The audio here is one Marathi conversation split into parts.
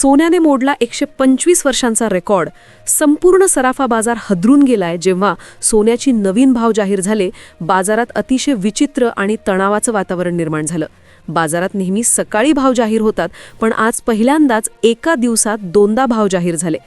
सोन्याने मोडला एकशे पंचवीस वर्षांचा रेकॉर्ड. संपूर्ण सराफा बाजार हदरून गेलाय. जेव्हा सोन्याची नवीन भाव जाहीर झाले बाजारात अतिशय विचित्र आणि तणावाचं वातावरण निर्माण झालं. बाजारात नेहमी सकाळी भाव जाहीर होतात पण आज पहिल्यांदाच एका दिवसात दोनदा भाव जाहीर झाले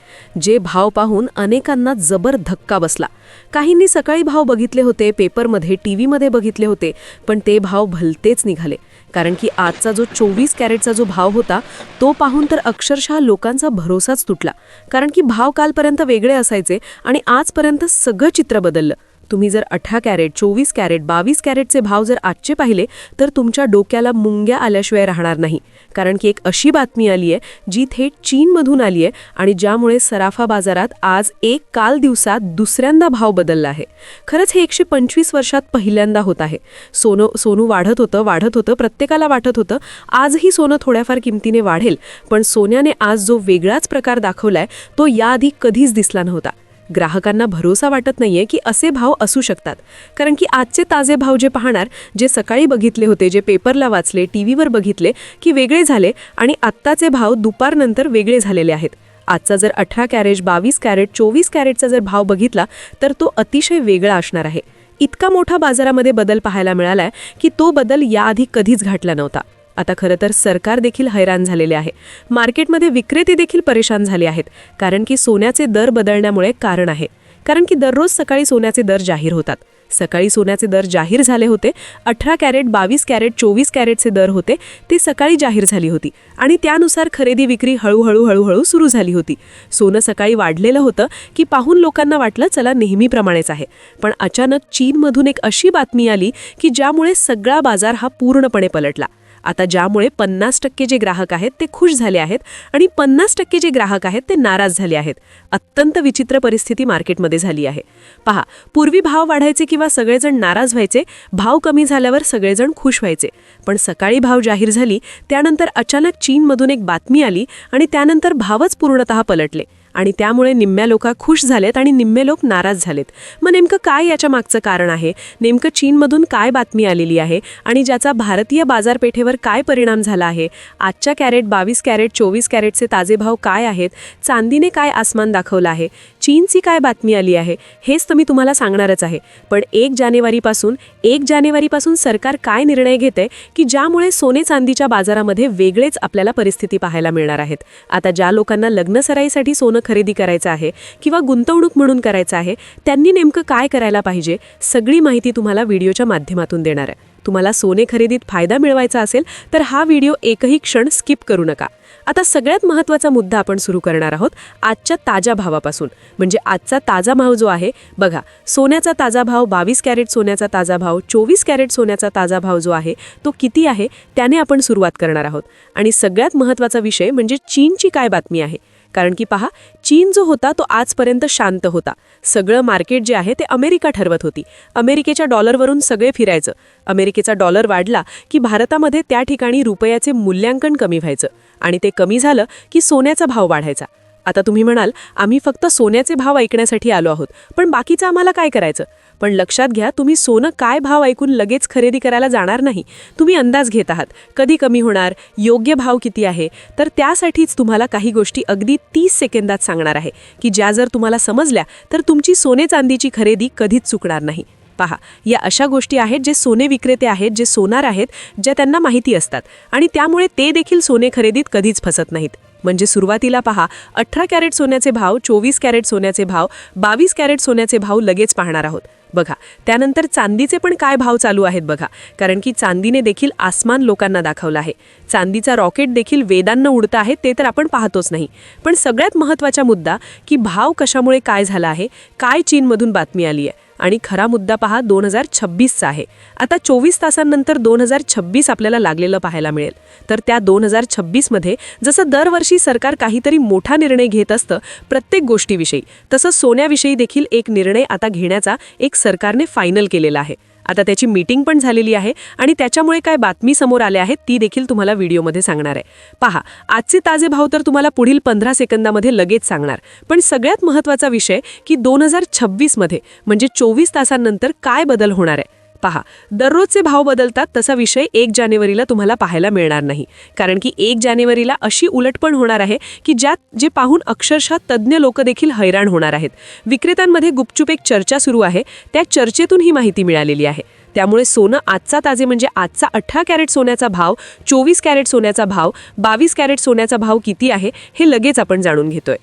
जे भाव पाहून अनेकांना जबर धक्का बसला. काहींनी सकाळी भाव बघितले होते पेपरमध्ये टी व्हीमध्ये बघितले होते पण ते भाव भलतेच निघाले. कारण की आजचा जो चोवीस कॅरेटचा जो भाव होता तो पाहून तर अक्षरशः लोकांचा भरोसाच तुटला. कारण की भाव कालपर्यंत वेगळे असायचे आणि आजपर्यंत सगळं चित्र बदललं. तुम्ही जर अठरा कॅरेट चोवीस कॅरेट बावीस कॅरेटचे भाव जर आजचे पाहिले तर तुमच्या डोक्याला मुंग्या आल्याशिवाय राहणार नाही. कारण की एक अशी बातमी आली आहे जी थेट चीनमधून आली आहे आणि ज्यामुळे सराफा बाजारात आज एक काल दिवसात दुसऱ्यांदा भाव बदलला आहे. खरंच हे एकशे पंचवीस वर्षात पहिल्यांदा होत आहे. सोनं सोनू वाढत होतं वाढत होतं प्रत्येकाला वाटत होतं आजही सोनं थोड्याफार किमतीने वाढेल पण सोन्याने आज जो वेगळाच प्रकार दाखवलाय तो याआधी कधीच दिसला नव्हता. ग्राहकांना भरोसा वाटत नाहीये की असे भाव असू शकतात. कारण की आजचे ताजे भाव जे पाहणार जे सकाळी बघितले होते जे पेपरला वाचले टी व्हीवर बघितले की वेगळे झाले आणि आत्ताचे भाव दुपारनंतर वेगळे झालेले आहेत. आजचा जर अठरा कॅरेट बावीस कॅरेट चोवीस कॅरेटचा जर भाव बघितला तर तो अतिशय वेगळा असणार आहे. इतका मोठा बाजारामध्ये बदल पाहायला मिळालाय की तो बदल याआधी कधीच घातला नव्हता. आता खरं तर सरकार देखील हैराण झालेले आहे. मार्केटमध्ये विक्रेते देखील परेशान झाले आहेत कारण की सोन्याचे दर बदलण्यामुळे कारण आहे. कारण की दररोज सकाळी सोन्याचे दर जाहीर होतात. सकाळी सोन्याचे दर जाहीर झाले होते अठरा कॅरेट बावीस कॅरेट चोवीस कॅरेटचे दर होते ते सकाळी जाहीर झाली होती. आणि त्यानुसार खरेदी विक्री हळूहळू हळूहळू सुरू झाली होती. सोनं सकाळी वाढलेलं होतं की पाहून लोकांना वाटलं चला नेहमीप्रमाणेच आहे. पण अचानक चीनमधून एक अशी बातमी आली की ज्यामुळे सगळा बाजार हा पूर्णपणे पलटला. आता ज्यामुळे पन्नास टक्के जे ग्राहक आहेत ते खुश झाले आहेत आणि पन्नास टक्के जे ग्राहक आहेत ते नाराज झाले आहेत. अत्यंत विचित्र परिस्थिती मार्केटमध्ये झाली आहे. पहा पूर्वी भाव वाढायचे किंवा सगळेजण नाराज व्हायचे भाव कमी झाल्यावर सगळेजण खुश व्हायचे. पण सकाळी भाव जाहीर झाली त्यानंतर अचानक चीनमधून एक बातमी आली आणि त्यानंतर भावच पूर्णतः पलटले. आणि त्यामुळे निम्म्या लोका खुश झालेत आणि निम्मे लोक नाराज झालेत. मग नेमकं काय याच्या मागचं कारण आहे? नेमकं चीनमधून काय बातमी आलेली आहे? आणि ज्याचा भारतीय बाजारपेठेवर काय परिणाम झाला आहे? आजच्या कॅरेट बावीस कॅरेट चोवीस कॅरेटचे ताजे भाव काय आहेत? चांदीने काय आसमान दाखवलं आहे? चीनची काय बातमी आली आहे हेच तर मी तुम्हाला सांगणारच आहे. पण एक जानेवारीपासून एक जानेवारीपासून सरकार काय निर्णय घेते की ज्यामुळे सोने चांदीच्या बाजारामध्ये वेगळेच आपल्याला परिस्थिती पाहायला मिळणार आहेत. आता ज्या लोकांना लग्नसराईसाठी सोनं खरेदी करायचं आहे किंवा गुंतवणूक म्हणून करायचं आहे त्यांनी नेमकं काय करायला पाहिजे सगळी माहिती तुम्हाला व्हिडिओच्या माध्यमातून देणार आहे. तुम्हाला सोने खरेदीत फायदा मिळवायचा असेल तर हा व्हिडिओ एकही क्षण स्किप करू नका. आता सगळ्यात महत्त्वाचा मुद्दा आपण सुरू करणार आहोत आजच्या ताज्या भावापासून. म्हणजे आजचा ताजा भाव जो आहे बघा सोन्याचा ताजा भाव बावीस कॅरेट सोन्याचा ताजा भाव चोवीस कॅरेट सोन्याचा ताजा भाव जो आहे तो किती आहे त्याने आपण सुरुवात करणार आहोत. आणि सगळ्यात महत्त्वाचा विषय म्हणजे चीनची काय बातमी आहे? कारण की पहा चीन जो होता तो आजपर्यंत शांत होता. सगळं मार्केट जे आहे ते अमेरिका ठरवत होती. अमेरिकेच्या डॉलरवरून सगळे फिरायचं. अमेरिकेचा डॉलर वाढला की भारतामध्ये त्या ठिकाणी रुपयाचे मूल्यांकन कमी व्हायचं. आणि ते कमी झालं की सोन्याचा भाव वाढायचा. आता तुम्ही म्हणाल आम्ही फक्त सोन्याचे भाव ऐकण्यासाठी आलो आहोत पण बाकीचं आम्हाला काय करायचं? पण लक्षात घ्या तुम्ही सोनं काय भाव ऐकून लगेच खरेदी करायला जाणार नाही. तुम्ही अंदाज घेत आहात कधी कमी होणार योग्य भाव किती आहे? तर त्यासाठीच तुम्हाला काही गोष्टी अगदी तीस सेकंदात सांगणार आहे की ज्या जर तुम्हाला समजल्या तर तुमची सोने चांदीची खरेदी कधीच चुकणार नाही. पहा या अशा गोष्टी आहेत जे सोने विक्रेते आहेत जे सोनार आहेत ज्या त्यांना माहिती असतात. आणि त्यामुळे ते देखील सोने खरेदीत कधीच फसत नाहीत. म्हणजे सुरुवातीला पहा अठरा कॅरेट सोन्याचे भाव चोवीस कॅरेट सोन्याचे भाव बावीस कॅरेट सोन्याचे भाव लगेच पाहणार आहोत. बघा त्यानंतर चांदीचे पण काय भाव चालू आहेत बघा. कारण की चांदीने देखील आसमान लोकांना दाखवलं आहे. चांदीचा रॉकेट देखील वेदांना उडतं आहे ते तर आपण पाहतोच नाही. पण सगळ्यात महत्त्वाचा मुद्दा की भाव कशामुळे काय झाला आहे काय चीनमधून बातमी आली आहे. आणि खरा मुद्दा पहा दोन हजार छब्बीसचा आहे. आता चोवीस तासांनंतर दोन हजार छब्बीस आपल्याला लागलेलं पाहायला मिळेल. तर त्या दोन हजार छब्बीसमध्ये जसं दरवर्षी सरकार काहीतरी मोठा निर्णय घेत असतं प्रत्येक गोष्टीविषयी तसं सोन्याविषयी देखील एक निर्णय आता घेण्याचा एक सरकारने फायनल केलेला आहे. आता त्याची मीटिंग पण झालेली आहे आणि त्याच्यामुळे काय बातमी समोर आल्या आहेत ती देखील तुम्हाला व्हिडिओमध्ये सांगणार आहे. पहा आजचे ताजे भाव तर तुम्हाला पुढील पंधरा सेकंदामध्ये लगेच सांगणार. पण सगळ्यात महत्त्वाचा विषय की दोन हजार छव्वीसमध्ये म्हणजे चोवीस तासांनंतर काय बदल होणार आहे? पहा दररोजचे भाव बदलतात तसा विषय एक जानेवारीला तुम्हाला पाहायला मिळणार नाही. कारण की एक जानेवारीला अशी उलटपण होणार आहे की ज्यात जे पाहून अक्षरशः तज्ज्ञ लोक देखील हैराण होणार आहेत. विक्रेत्यांमध्ये गुपचूप एक चर्चा सुरू आहे त्या चर्चेतून ही माहिती मिळालेली आहे. त्यामुळे सोनं आजचा ताजे म्हणजे आजचा अठरा कॅरेट सोन्याचा भाव चोवीस कॅरेट सोन्याचा भाव बावीस कॅरेट सोन्याचा भाव किती आहे हे लगेच आपण जाणून घेतोय.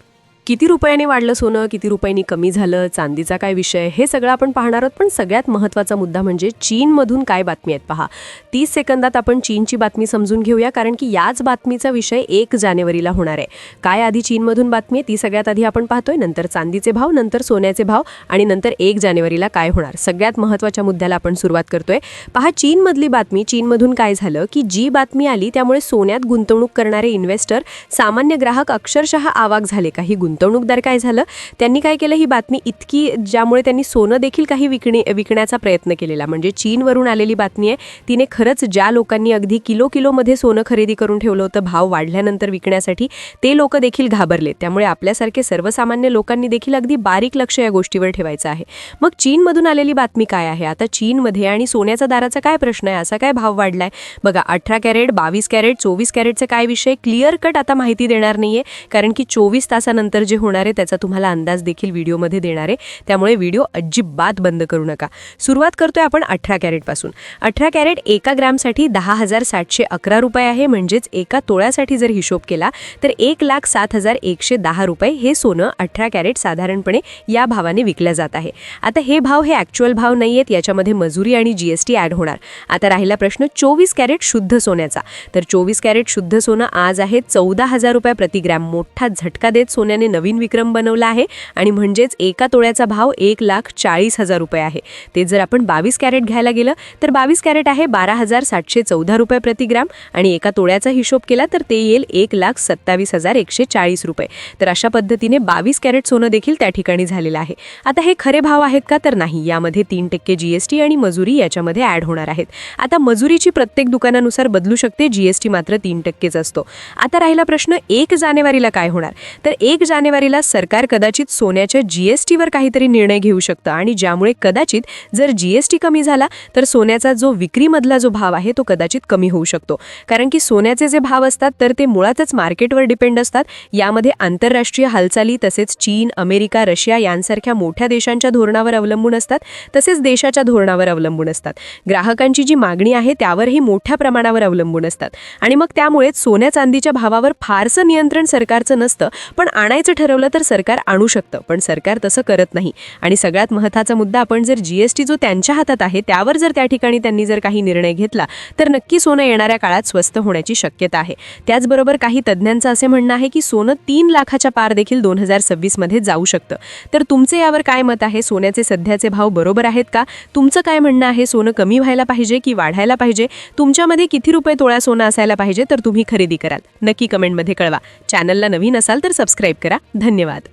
किती रुपयाने वाढलं सोनं किती रुपयांनी कमी झालं चांदीचा काय विषय हे सगळं आपण पाहणार आहोत. पण सगळ्यात महत्त्वाचा मुद्दा म्हणजे चीनमधून काय बातमी आहेत पहा. तीस सेकंदात आपण चीनची बातमी समजून घेऊया कारण की याच बातमीचा विषय एक जानेवारीला होणार आहे. काय आधी चीनमधून बातमी आहे ती सगळ्यात आधी आपण पाहतोय नंतर चांदीचे भाव नंतर सोन्याचे भाव आणि नंतर एक जानेवारीला काय होणार. सगळ्यात महत्त्वाच्या मुद्द्याला आपण सुरुवात करतोय. पहा चीनमधली बातमी चीनमधून काय झालं की जी बातमी आली त्यामुळे सोन्यात गुंतवणूक करणारे इन्व्हेस्टर सामान्य ग्राहक अक्षरशः आवाक झाले काही गुंतवणूकदार काय झालं? त्यांनी काय केलं? ही बातमी इतकी ज्यामुळे त्यांनी सोनं देखील काही विकणे विकण्याचा प्रयत्न केलेला. म्हणजे चीनवरून आलेली बातमी आहे. तिने खरंच ज्या लोकांनी अगदी किलो किलोमध्ये सोनं खरेदी करून ठेवलं होतं भाव वाढल्यानंतर विकण्यासाठी ते लोक देखील घाबरले. त्यामुळे आपल्यासारखे सर्वसामान्य लोकांनी देखील अगदी बारीक लक्ष या गोष्टीवर ठेवायचं आहे. मग चीनमधून आलेली बातमी काय आहे? आता चीनमध्ये आणि सोन्याचा दाराचा काय प्रश्न आहे? असा काय भाव वाढलाय? बघा अठरा कॅरेट बावीस कॅरेट चोवीस कॅरेटचा काय विषय? क्लिअर कट आता माहिती देणार नाहीये. कारण की चोवीस तासानंतर जे होणार आहे त्याचा तुम्हाला अंदाज देखील व्हिडिओमध्ये देणार आहे. त्यामुळे व्हिडिओ अजिबात बंद करू नका. सुरुवात करतोय आपण अठरा कॅरेटपासून अठरा कॅरेट एका ग्रॅमसाठी दहा हजार सातशे अकरा रुपये आहे. म्हणजेच एका तोळ्यासाठी जर हिशोब केला तर एक लाख सात हजार एकशे दहा रुपये हे सोनं अठरा कॅरेट साधारणपणे या भावाने विकलं जात आहे. आता हे भाव हे ॲक्च्युअल भाव नाही आहेत याच्यामध्ये मजुरी आणि जी एस टी ॲड होणार. आता राहिला प्रश्न चोवीस कॅरेट शुद्ध सोन्याचा. तर चोवीस कॅरेट शुद्ध सोनं आज आहे चौदा हजार रुपये प्रति ग्रॅम. मोठा झटका देत सोन्याने नवीन विक्रम बनवला आहे आणि म्हणजेच एका तोळ्याचा भाव एक लाख चाळीस हजार रुपये आहे. ते जर आपण बावीस कॅरेट घ्यायला गेलं तर बावीस कॅरेट आहे बारा हजार सातशे चौदा रुपये प्रतिग्राम आणि एका तोळ्याचा हिशोब केला तर ते येईल एक लाख सत्तावीस हजार एकशे चाळीस रुपये. तर अशा पद्धतीने बावीस कॅरेट सोनं देखील त्या ठिकाणी झालेलं आहे. आता हे खरे भाव आहेत का? तर नाही. यामध्ये तीन टक्के जीएसटी आणि मजुरी याच्यामध्ये ॲड होणार आहेत. आता मजुरीची प्रत्येक दुकानानुसार बदलू शकते. जीएसटी मात्र तीन टक्केच असतो. आता राहिला प्रश्न एक जानेवारीला काय होणार? तर एक जानेवारीला सरकार कदाचित सोन्याच्या जीएसटीवर काहीतरी निर्णय घेऊ शकतं आणि ज्यामुळे कदाचित जर जीएसटी कमी झाला तर सोन्याचा जो विक्रीमधला जो भाव आहे तो कदाचित कमी होऊ शकतो. कारण की सोन्याचे जे भाव असतात तर ते मुळातच मार्केटवर डिपेंड असतात. यामध्ये आंतरराष्ट्रीय हालचाली तसेच चीन अमेरिका रशिया यांसारख्या मोठ्या देशांच्या धोरणावर अवलंबून असतात तसेच देशाच्या धोरणावर अवलंबून असतात. ग्राहकांची जी मागणी आहे त्यावरही मोठ्या प्रमाणावर अवलंबून असतात. आणि मग त्यामुळेच सोन्या चांदीच्या भावावर फारसं नियंत्रण सरकारचं नसतं पण आणायचं आणायचं ठरवलं तर सरकार आणू शकतं पण सरकार तसं करत नाही. आणि सगळ्यात महत्त्वाचा मुद्दा आपण जर जीएसटी जो त्यांच्या हातात आहे त्यावर जर त्या ठिकाणी त्यांनी जर काही निर्णय घेतला तर नक्की सोनं येणाऱ्या काळात स्वस्त होण्याची शक्यता आहे. त्याचबरोबर काही तज्ज्ञांचं असे म्हणणं आहे की सोनं तीन लाखाच्या पार देखील दोन हजार सव्वीसमध्ये जाऊ शकतं. तर तुमचे यावर काय मत आहे? सोन्याचे सध्याचे भाव बरोबर आहेत का? तुमचं काय म्हणणं आहे? सोनं कमी व्हायला पाहिजे की वाढायला पाहिजे? तुमच्यामध्ये किती रुपये तोळा सोनं असायला पाहिजे? तर तुम्ही खरेदी कराल. नक्की कमेंटमध्ये कळवा. चॅनलला नवीन असाल तर सबस्क्राईब करा. धन्यवाद.